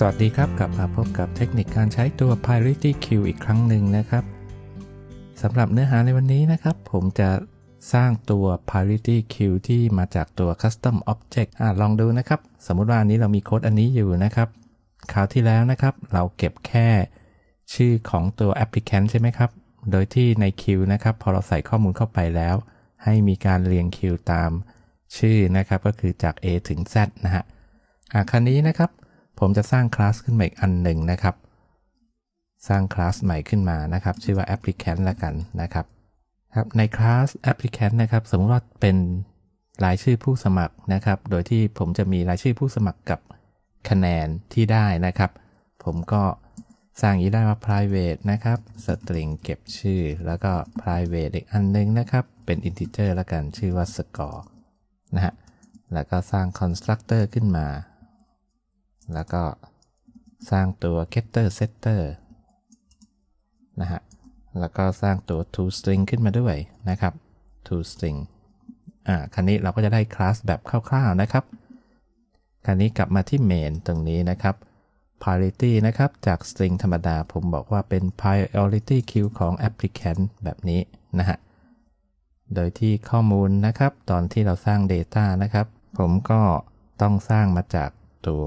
สวัสดีครับกลับมาพบกับเทคนิคการใช้ตัว Priority Queue อีกครั้งหนึ่งนะครับสำหรับเนื้อหาในวันนี้นะครับ ผมจะสร้างตัว Priority Queue ที่มาจากตัว Custom Object อ่าลองดูนะครับ สมมุติว่าอันนี้เรามีโค้ดอันนี้อยู่นะครับคราวที่แล้วนะครับ เราเก็บแค่ชื่อของตัว applicant ใช่ไหมครับ โดยที่ในคิวนะครับ พอเราใส่ข้อมูลเข้าไปแล้ว ให้มีการเรียงคิวตามชื่อนะครับ ก็คือจาก A ถึง Z นะฮะอ่าคราวนี้นะครับ ผมจะสร้างคลาสขึ้นมาอีกอันหนึ่งนะครับ สร้างคลาสใหม่ขึ้นมานะครับ ชื่อว่า applicant ละกันนะครับครับในคลาส applicant นะครับ สมมติว่าเป็นรายชื่อผู้สมัครนะครับ โดยที่ผมจะมีรายชื่อผู้สมัครกับคะแนนที่ได้นะครับ ผมก็สร้างนี้ได้ว่า private นะครับ string เก็บชื่อ แล้วก็ private อีกอันหนึงนะครับ เป็น integer ละกันชื่อว่า score นะฮะแล้วก็สร้าง constructor ขึ้นมา แล้วก็สร้างตัว getter setter นะฮะ แล้วก็สร้างตัว to string ขึ้นมาด้วยนะครับ to string อ่า คราวนี้เราก็จะได้คลาสแบบคร่าวๆนะครับ คราวนี้กลับมาที่ main ตรงนี้นะครับ priority นะครับ จาก string ธรรมดา ผมบอกว่าเป็น priority queue ของ applicant แบบนี้นะฮะ โดยที่ข้อมูลนะครับ ตอนที่เราสร้าง data นะครับ ผมก็ต้องสร้างมาจากตัว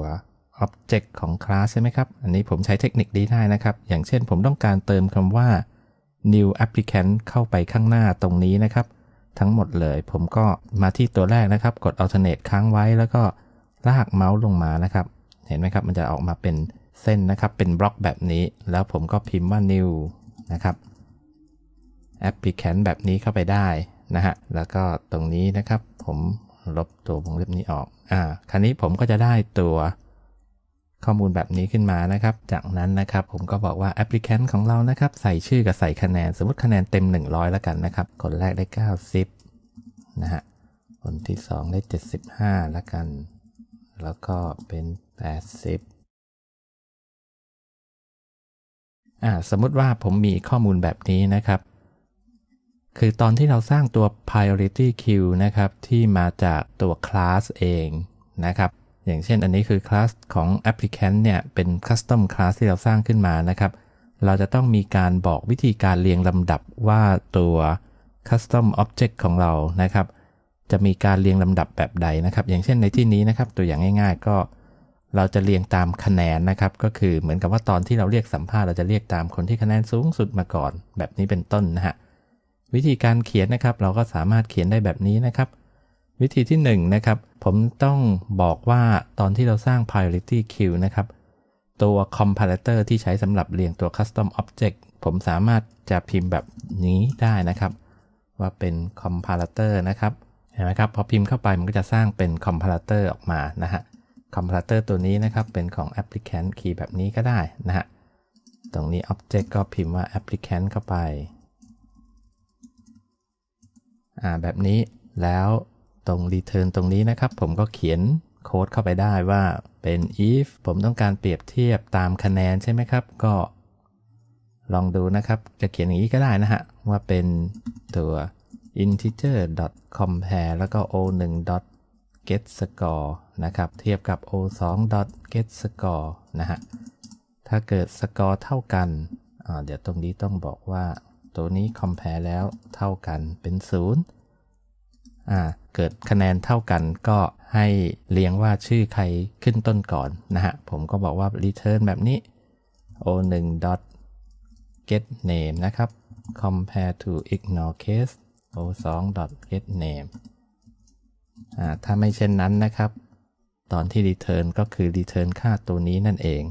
object ของ class ใช่ไหมครับ อันนี้ผมใช้เทคนิคนี้ได้นะครับ อย่างเช่นผมต้องการเติมคำว่า new applicant เข้าไปข้างหน้าตรงนี้นะครับ ทั้งหมดเลยผมก็มาที่ตัวแรกนะครับ กด alternate ค้างไว้แล้วก็ลากเมาส์ลงมานะครับ เห็นไหมครับ มันจะออกมาเป็นเส้นนะครับ เป็นบล็อกแบบนี้ แล้วผมก็พิมพ์ว่า new นะครับ applicant แบบนี้เข้าไปได้นะฮะ แล้วก็ตรงนี้นะครับ ผมลบตัววงเล็บนี้ออก อ่า คราวนี้ผมก็จะได้ตัว ข้อมูลแบบนี้ขึ้นมานะครับ จากนั้นนะครับผมก็บอกว่า applicant ของเรานะครับใส่ชื่อกับใส่คะแนน สมมติคะแนนเต็ม 100 แล้วกันนะครับ คนแรกได้ 90 นะฮะ คนที่ 2 ได้ 75 แล้วกัน แล้วก็เป็น 80อ่าสมมติว่าผมมีข้อมูลแบบนี้นะครับ คือตอนที่เราสร้างตัว priority queue นะครับ ที่มาจากตัว class เองนะครับ อย่างเช่นอันนี้คือ class ของ applicant เนี่ยเป็น custom class ที่เราสร้างขึ้นมานะครับ เราจะต้องมีการบอกวิธีการเรียงลำดับว่าตัว custom object ของเรานะครับ จะมีการเรียงลำดับแบบใดนะครับ อย่างเช่นในที่นี้นะครับ ตัวอย่างง่าย ๆ ก็ เราจะเรียงตามคะแนนนะครับ ก็คือเหมือนกับว่าตอนที่เราเรียกสัมภาษณ์เราจะเรียกตามคนที่คะแนนสูงสุดมาก่อน แบบนี้เป็นต้นนะฮะวิธีการเขียนนะครับ เราก็สามารถเขียนได้แบบนี้นะครับ วิธีที่1นงนะครับ ผมต้องบอกว่าตอนที่เราสร้าง priority queue นะครับ ตัว comparator ที่ใช้สำหรับเรียงตัว custom object ผมสามารถจะพิมพ์แบบนี้ได้นะครับ ว่าเป็น comparator นะครับ เห็นไหมครับ พอพิมพ์เข้าไปมันก็จะสร้างเป็น comparator ออกมานะฮะ comparator ตัวนี้นะครับ เป็นของ applicant key แบบนี้ก็ได้นะฮะ ตรงนี้ object ก็พิมพ์ว่า applicant เข้าไป อ่าแบบนี้แล้ว ตรง return ตรงนี้นะครับ ผมก็เขียนโค้ดเข้าไปได้ว่าเป็น if ผมต้องการเปรียบเทียบตามคะแนนใช่ไหมครับ ก็ ลองดูนะครับ จะเขียนอย่างนี้ก็ได้นะฮะ ว่าเป็นตัว integer compare แล้วก็ o1 get score นะครับ เทียบกับ o2 get score นะฮะ ถ้าเกิดสกอร์เท่ากัน เดี๋ยวตรงนี้ต้องบอกว่าตัวนี้ compare แล้วเท่ากันเป็น 0อ่า เกิดคะแนนเท่ากันก็ให้เรียงว่าชื่อใครขึ้นต้นก่อนนะฮะ ผมก็บอกว่า return แบบนี้ o1 get name นะครับ compare to ignore case o2 get name ถ้าไม่เช่นนั้นนะครับ ตอนที่ return ก็คือ return ค่าตัวนี้นั่นเอง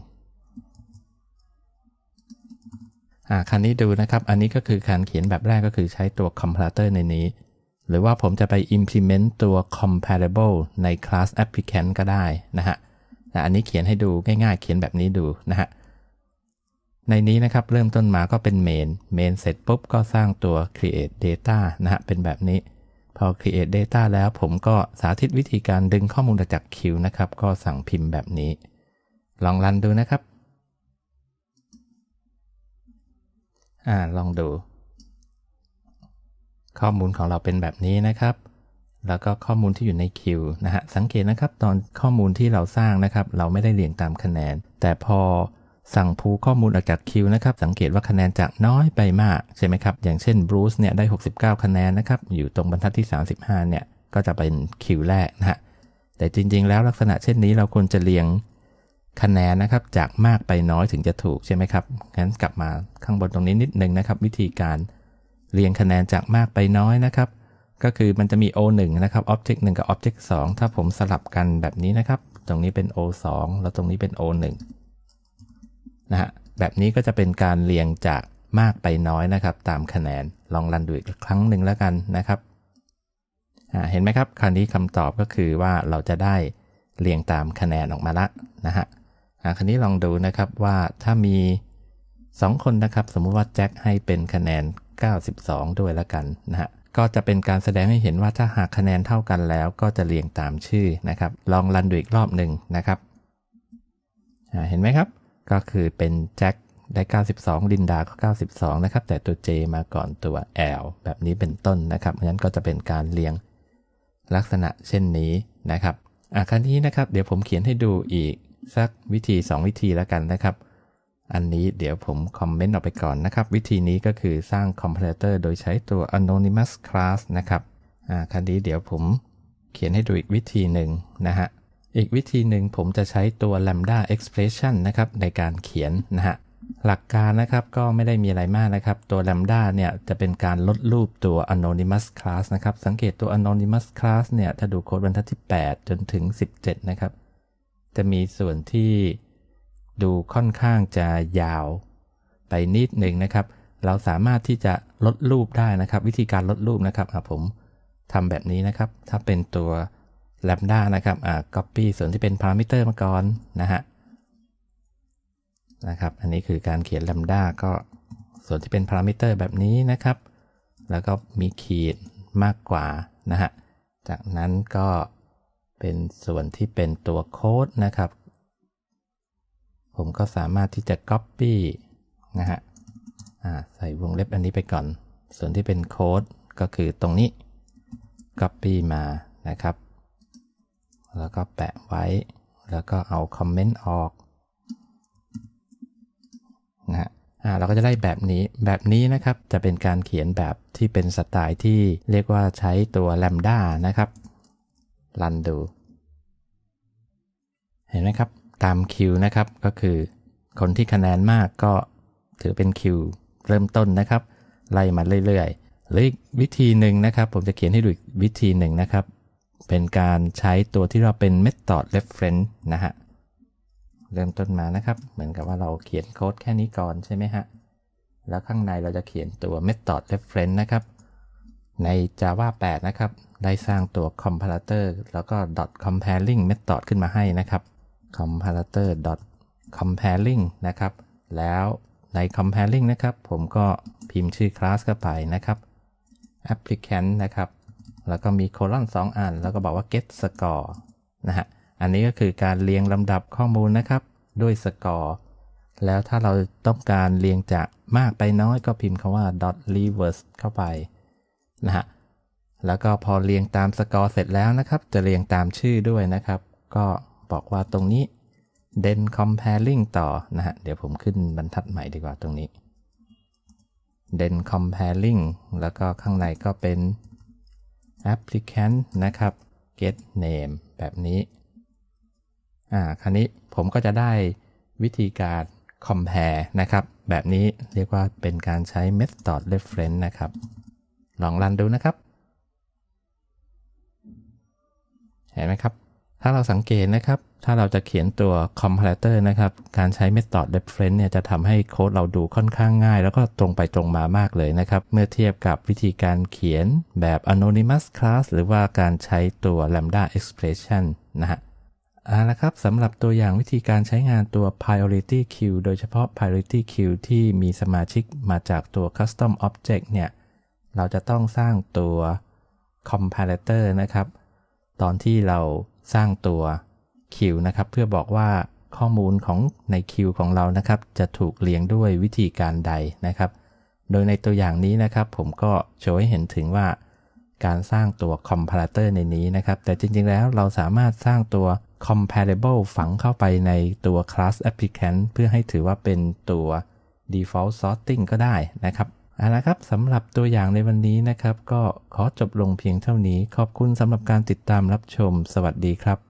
อ่าคันนี้ดูนะครับ อันนี้ก็คือการเขียนแบบแรกก็คือใช้ตัว comparator ในนี้ หรือว่าผมจะไป implement ตัว comparable ใน class applicant ก็ได้นะฮะแต่อันนี้เขียนให้ดูง่ายๆ เขียนแบบนี้ดูนะฮะ ในนี้นะครับเริ่มต้นมาก็เป็น main main เสร็จปุ๊บก็สร้างตัว create data นะฮะ เป็นแบบนี้ พอ create data แล้วผมก็สาธิตวิธีการดึงข้อมูลจาก queue นะครับ ก็สั่งพิมพ์แบบนี้ ลองรันดูนะครับ อ่า ลองดู ข้อมูลของเราเป็นแบบนี้นะครับ แล้วก็ข้อมูลที่อยู่ในคิวนะฮะ สังเกตนะครับตอนข้อมูลที่เราสร้างนะครับ เราไม่ได้เรียงตามคะแนน แต่พอสั่งพูข้อมูลออกจากคิวนะครับ สังเกตว่าคะแนนจากน้อยไปมากใช่ไหมครับ อย่างเช่นบรูซเนี่ยได้ 69 คะแนนนะครับ อยู่ตรงบรรทัดที่ 35 เนี่ย ก็จะเป็นคิวแรกนะฮะ แต่จริงๆ แล้วลักษณะเช่นนี้เราควรจะเรียงคะแนนนะครับจากมากไปน้อยถึงจะถูกใช่ไหมครับ งั้นกลับมาข้างบนตรงนี้นิดนึงนะครับ วิธีการ เรียงคะแนนจากมากไปน้อยนะครับ ก็คือมันจะมี O1 นะครับ Object 1 กับ Object 2 ถ้าผมสลับกันแบบนี้นะครับ ตรงนี้เป็น O2 แล้วตรงนี้เป็น O1 นะฮะ แบบนี้ก็จะเป็นการเรียงจากมากไปน้อยนะครับ ตามคะแนน ลองรันดูอีกครั้งหนึ่งแล้วกันนะครับเห็นไหมครับ คราวนี้คำตอบก็คือว่าเราจะได้เรียงตามคะแนนออกมาละนะฮะคราวนี้ลองดูนะครับว่าถ้ามี 2 คนนะครับ สมมุติว่าแจ็คให้เป็นคะแนน 92 ด้วยล้วกันนะฮะก็จะเป็นการแสดงให้เห็นว่าถ้าหากคะแนนเท่ากันแล้วก็จะเรียงตามชื่อนะครับ ลองรันดูอีกรอบหนึ่งนะครับเห็นไหมครับ ก็คือเป็นแจ็คได้ 92 ลินดาก็ 92 นะครับ แต่ตัว J มาก่อนตัว L แบบนี้เป็นต้นนะครับงั้นก็จะเป็นการเรียงลักษณะเช่นนี้นะครับอะครั้นี้นะครับ เดี๋ยวผมเขียนให้ดูอีกสักวิธี 2 วิธีแล้วกันนะครับ อันนี้เดี๋ยวผมคอมเมนต์ออกไปก่อนนะครับ วิธีนี้ก็คือสร้างคอมเพลเตอร์โดยใช้ตัว anonymous class นะครับอ่าครั้นี้เดี๋ยวผมเขียนให้ดูอีกวิธีหนึ่งนะฮะอีกวิธีหนึ่งผมจะใช้ตัว lambda expression นะครับในการเขียนนะฮะหลักการนะครับก็ไม่ได้มีอะไรมากนะครับ ตัว lambda เนี่ยจะเป็นการลดรูปตัว anonymous class นะครับ สังเกตตัว anonymous class เนี่ยถ้าดูโค้ดบรรทัดที่ 8 จนถึง 17 นะครับ จะมีส่วนที่ ดูค่อนข้างจะยาว ไปนิดหนึ่งนะครับ เราสามารถที่จะลดรูปได้นะครับ วิธีการลดรูปนะครับผมทำแบบนี้นะครับ ถ้าเป็นตัว lambda นะครับอ่า copy ส่วนที่เป็น parameter มาก่อนนะฮะนะครับ อันนี้คือการเขียน lambda ก็ส่วนที่เป็น parameter แบบนี้นะครับ แล้วก็มีขีดมากกว่านะฮะ จากนั้นก็เป็นส่วนที่เป็นตัวโค้ดนะครับ ผมก็สามารถที่จะ copy นะฮะใส่วงเล็บอันนี้ไปก่อน ส่วนที่เป็นโค้ดก็คือตรงนี้ copy มานะครับ แล้วก็แปะไว้ แล้วก็เอาคอมเมนต์ออกนะฮะเราก็จะได้แบบนี้ แบบนี้นะครับ จะเป็นการเขียนแบบที่เป็นสไตล์ที่เรียกว่าใช้ตัว lambda นะครับ รันดู เห็นไหมครับ ตามคิวนะครับ ก็คือ คนที่คะแนนมากก็ถือเป็นคิวเริ่มต้นนะครับ ไล่มาเรื่อยๆหรืออีกวิธีหนึ่งนะครับ ผมจะเขียนให้ดูอีกวิธีหนึ่งนะครับ เป็นการใช้ตัวที่เราเป็น method reference นะฮะเริ่มต้นมานะครับ เหมือนกับว่าเราเขียนโค้ดแค่นี้ก่อนใช่ไหมฮะแล้วข้างในเราจะเขียนตัว method reference นะครับ ใน Java 8 นะครับ ได้สร้างตัว comparator แล้วก็ dot comparing method ขึ้นมาให้นะครับ comparator dot comparing นะครับ แล้วใน comparing นะครับ ผมก็พิมพ์ชื่อคลาสเข้าไปนะครับ applicant นะครับ แล้วก็มีโคลอน2อัน แล้วก็บอกว่า get score นะฮะ อันนี้ก็คือการเรียงลำดับข้อมูลนะครับ ด้วยสกอร์แล้วถ้าเราต้องการเรียงจากมากไปน้อยก็พิมพ์คำว่า dot reverse เข้าไปนะฮะ แล้วก็พอเรียงตามสกอร์เสร็จแล้วนะครับ จะเรียงตามชื่อด้วยนะครับ ก็ บอกว่าตรงนี้ then comparing ต่อนะฮะ เดี๋ยวผมขึ้นบรรทัดใหม่ดีกว่าตรงนี้ then comparing แล้วก็ข้างในก็เป็น applicant นะครับ get name แบบนี้ อ่า คราวนี้ผมก็จะได้วิธีการ compare นะครับ แบบนี้เรียกว่าเป็นการใช้ method reference นะครับ ลองรันดูนะครับ เห็นไหมครับ ถ้าเราสังเกตนะครับ ถ้าเราจะเขียนตัว comparator นะครับ การใช้ method reference เนี่ยจะทำให้โค้ดเราดูค่อนข้างง่าย แล้วก็ตรงไปตรงมามากเลยนะครับ เมื่อเทียบกับวิธีการเขียนแบบ anonymous class หรือว่าการใช้ตัว lambda expression นะฮะเอาละครับสำหรับตัวอย่างวิธีการใช้งานตัว priority queue โดยเฉพาะ priority queue ที่มีสมาชิกมาจากตัว custom object เนี่ย เราจะต้องสร้างตัว comparator นะครับ ตอนที่เรา สร้างตัวคิวนะครับเพื่อบอกว่าข้อมูลของในคิวของเรานะครับจะถูกเรียงด้วยวิธีการใดนะครับ โดยในตัวอย่างนี้นะครับ ผมก็โชว์ให้เห็นถึงว่า การสร้างตัว comparator ในนี้นะครับ แต่จริงๆแล้วเราสามารถสร้างตัว comparable ฝังเข้าไปในตัว class applicant เพื่อให้ถือว่าเป็นตัว default sorting ก็ได้นะครับ เอาละครับสำหรับตัวอย่างในวันนี้นะครับ ก็ขอจบลงเพียงเท่านี้ ขอบคุณสำหรับการติดตามรับชม สวัสดีครับ